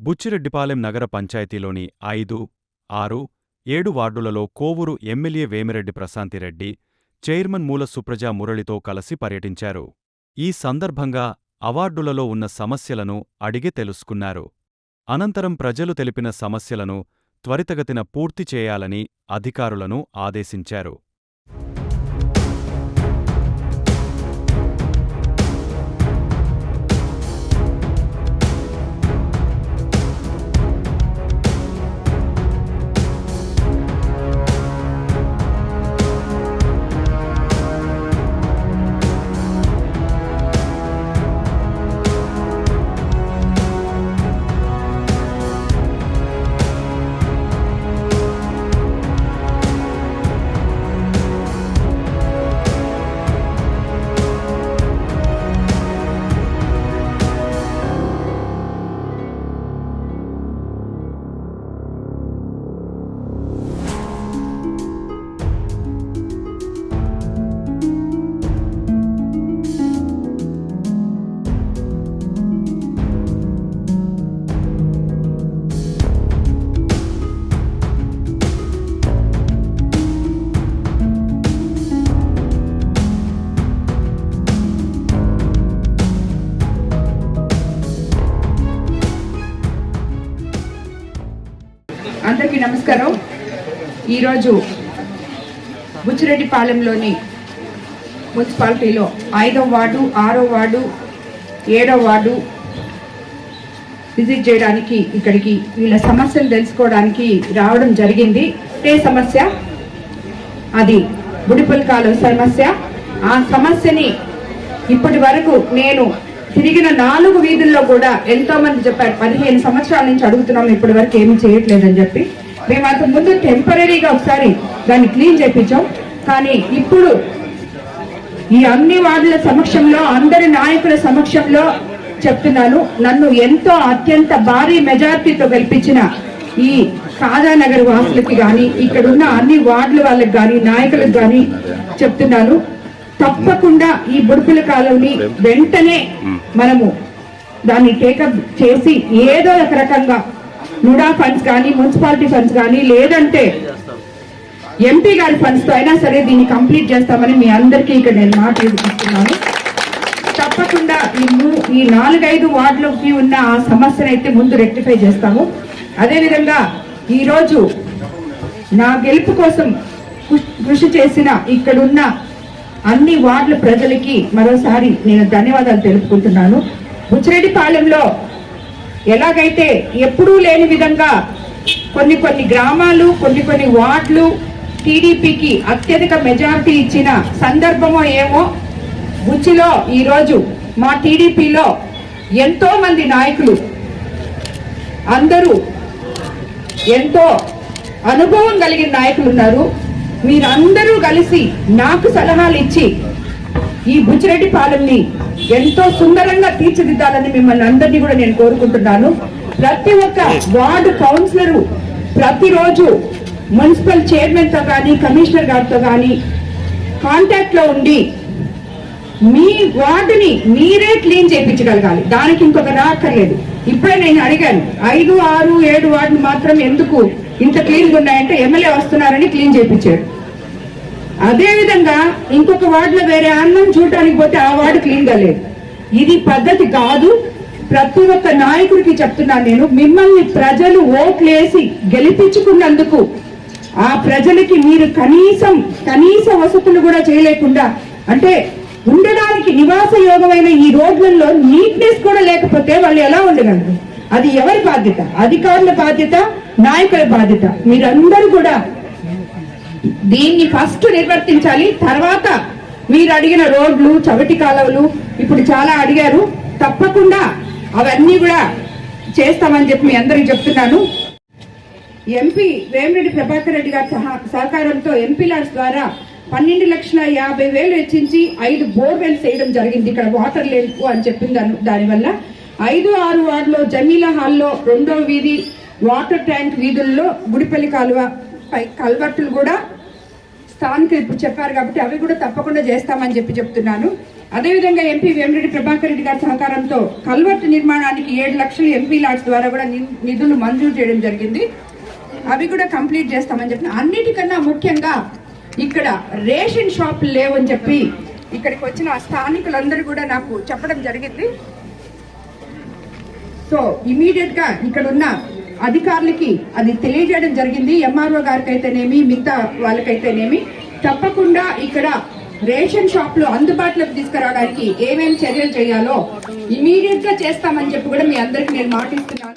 బుచ్చిరెడ్డిపాలెం నగర పంచాయతీలోని ఐదు ఆరు ఏడు వార్డులలో కోవూరు ఎమ్మెల్యే వేమిరెడ్డి ప్రశాంతిరెడ్డి చైర్మన్ మూల సుప్రజా మురళితో కలసి పర్యటించారు. ఈ సందర్భంగా అవార్డులలో ఉన్న సమస్యలను అడిగి తెలుసుకున్నారు. అనంతరం ప్రజలు తెలిపిన సమస్యలను త్వరితగతిన పూర్తి చేయాలని అధికారులను ఆదేశించారు. అందరికీ నమస్కారం. ఈరోజు బుచ్చిరెడ్డిపాలెంలోని మున్సిపాలిటీలో ఐదో వార్డు ఆరో వార్డు ఏడో వార్డు విజిట్ చేయడానికి ఇక్కడికి వీళ్ళ సమస్యలు తెలుసుకోవడానికి రావడం జరిగింది. ఏ సమస్య? అది బుడిపల్ సమస్య. ఆ సమస్యని ఇప్పటి వరకు నేను తిరిగిన నాలుగు వీధుల్లో కూడా ఎంతో మంది చెప్పారు పదిహేను సంవత్సరాల నుంచి అడుగుతున్నాం ఇప్పటి వరకు ఏమి చేయట్లేదని చెప్పి. మేము అంతకు ముందు టెంపరీగా ఒకసారి దాన్ని క్లీన్ చేయించాం కానీ ఇప్పుడు ఈ అన్ని వార్డుల సమక్షంలో అందరి నాయకుల సమక్షంలో చెప్తున్నాను నన్ను ఎంతో అత్యంత భారీ మెజార్టీతో గెలిపించిన ఈ కాదానగర్ వాసులకి కానీ ఇక్కడ ఉన్న అన్ని వార్డుల వాళ్ళకి కానీ నాయకులకు కానీ చెప్తున్నాను. తప్పకుండా ఈ బుడుపుల కాలంని వెంటనే మనము దాన్ని టేకప్ చేసి ఏదో ఒక రకంగా నుడా ఫండ్స్ కానీ మున్సిపాలిటీ ఫండ్స్ కానీ లేదంటే ఎంపీ గారి ఫండ్స్తో అయినా సరే దీన్ని కంప్లీట్ చేస్తామని మీ అందరికీ ఇక్కడ నేను మాట ఇస్తున్నాను. తప్పకుండా ఈ నాలుగైదు వార్డులకి ఉన్న ఆ సమస్యను అయితే ముందు రెక్టిఫై చేస్తాము. అదేవిధంగా ఈరోజు నా గెలుపు కోసం కృషి చేసిన ఇక్కడున్న అన్ని వార్డుల ప్రజలకి మరోసారి నేను ధన్యవాదాలు తెలుపుకుంటున్నాను. బుచ్చిరెడ్డిపాలెంలో ఎలాగైతే ఎప్పుడూ లేని విధంగా కొన్ని కొన్ని గ్రామాలు కొన్ని కొన్ని వార్డులు టీడీపీకి అత్యధిక మెజారిటీ ఇచ్చిన సందర్భమో ఏమో బుచ్చిలో ఈరోజు మా టీడీపీలో ఎంతో మంది నాయకులు. అందరూ ఎంతో అనుభవం కలిగిన నాయకులు ఉన్నారు. మీరందరూ కలిసి నాకు సలహాలు ఇచ్చి ఈ బుచ్చిరెడ్డి పాలెంని ఎంతో సుందరంగా తీర్చిదిద్దాలని మిమ్మల్ని అందరినీ కూడా నేను కోరుకుంటున్నాను. ప్రతి ఒక్క వార్డు కౌన్సిలరు ప్రతిరోజు మున్సిపల్ చైర్మన్తో కానీ కమిషనర్ గారితో కానీ కాంటాక్ట్లో ఉండి మీ వార్డుని మీరే క్లీన్ చేయించగలగాలి. దానికి ఇంకొక రాక్కర్లేదు ఇప్పుడే నేను అడిగాను ఐదు ఆరు ఏడు వార్డులు మాత్రం ఎందుకు ఇంత క్లీన్గా ఉన్నాయంటే ఎమ్మెల్యే వస్తున్నారని క్లీన్ చేయించాడు అదేవిధంగా ఇంకొక వార్డులో వేరే అన్నం చూడటానికి పోతే ఆ వార్డు క్లీన్గా లేదు. ఇది పద్ధతి కాదు. ప్రతి ఒక్క నాయకుడికి చెప్తున్నాను నేను మిమ్మల్ని ప్రజలు ఓట్లేసి గెలిపించుకున్నందుకు ఆ ప్రజలకి మీరు కనీసం కనీస వసతులు కూడా చేయలేకుండా అంటే ఉండడానికి నివాస యోగమైన ఈ రోడ్లలో నీట్నెస్ కూడా లేకపోతే వాళ్ళు ఎలా ఉండగలరు? అది ఎవరి బాధ్యత? అధికారుల బాధ్యత? నాయకుల బాధ్యత? మీరందరూ కూడా దీన్ని ఫస్ట్ నిర్వర్తించాలి. తర్వాత మీరు అడిగిన రోడ్లు చవటి కాలువలు ఇప్పుడు చాలా అడిగారు. తప్పకుండా అవన్నీ కూడా చేస్తామని చెప్పి మీ అందరికి చెప్తున్నాను. ఎంపీ వేమిరెడ్డి ప్రభాకర్ రెడ్డి గారి సహా సహకారంతో ఎంపీలాస్ ద్వారా పన్నెండు లక్షల యాభై వేలు వెచ్చించి ఐదు బోర్వెల్స్ వేయడం జరిగింది. ఇక్కడ వాటర్ లేవు అని చెప్పింది దాని దానివల్ల ఐదు ఆరు వార్డులో జమీలా హాల్లో రెండో వీధి వాటర్ ట్యాంక్ వీధుల్లో గుడిపల్లి కాలువ పై కల్వర్టులు కూడా స్థానికులు ఇప్పుడు చెప్పారు కాబట్టి అవి కూడా తప్పకుండా చేస్తామని చెప్పి చెప్తున్నాను. అదేవిధంగా ఎంపీ వేమిరెడ్డి ప్రభాకర్ రెడ్డి గారి సహకారంతో కల్వర్ట్ నిర్మాణానికి ఏడు లక్షలు ఎంపీ లాట్స్ ద్వారా కూడా ని- నిధులు మంజూరు చేయడం జరిగింది. అవి కూడా కంప్లీట్ చేస్తామని చెప్పిన అన్నిటికన్నా ముఖ్యంగా ఇక్కడ రేషన్ షాపులు లేవని చెప్పి ఇక్కడికి వచ్చిన స్థానికులందరూ కూడా నాకు చెప్పడం జరిగింది. సో ఇమీడియట్గా ఇక్కడ ఉన్న అధికారులకి అది తెలియజేయడం జరిగింది. ఎంఆర్ఓ గారికి అయితేనేమి మిగతా వాళ్ళకైతేనేమి. తప్పకుండా ఇక్కడ రేషన్ షాపులు అందుబాటులోకి తీసుకురావడానికి ఏమేమి చర్యలు చేయాలో ఇమీడియట్గా చేస్తామని చెప్పి కూడా మీ అందరికి నేను మాటిస్తున్నాను.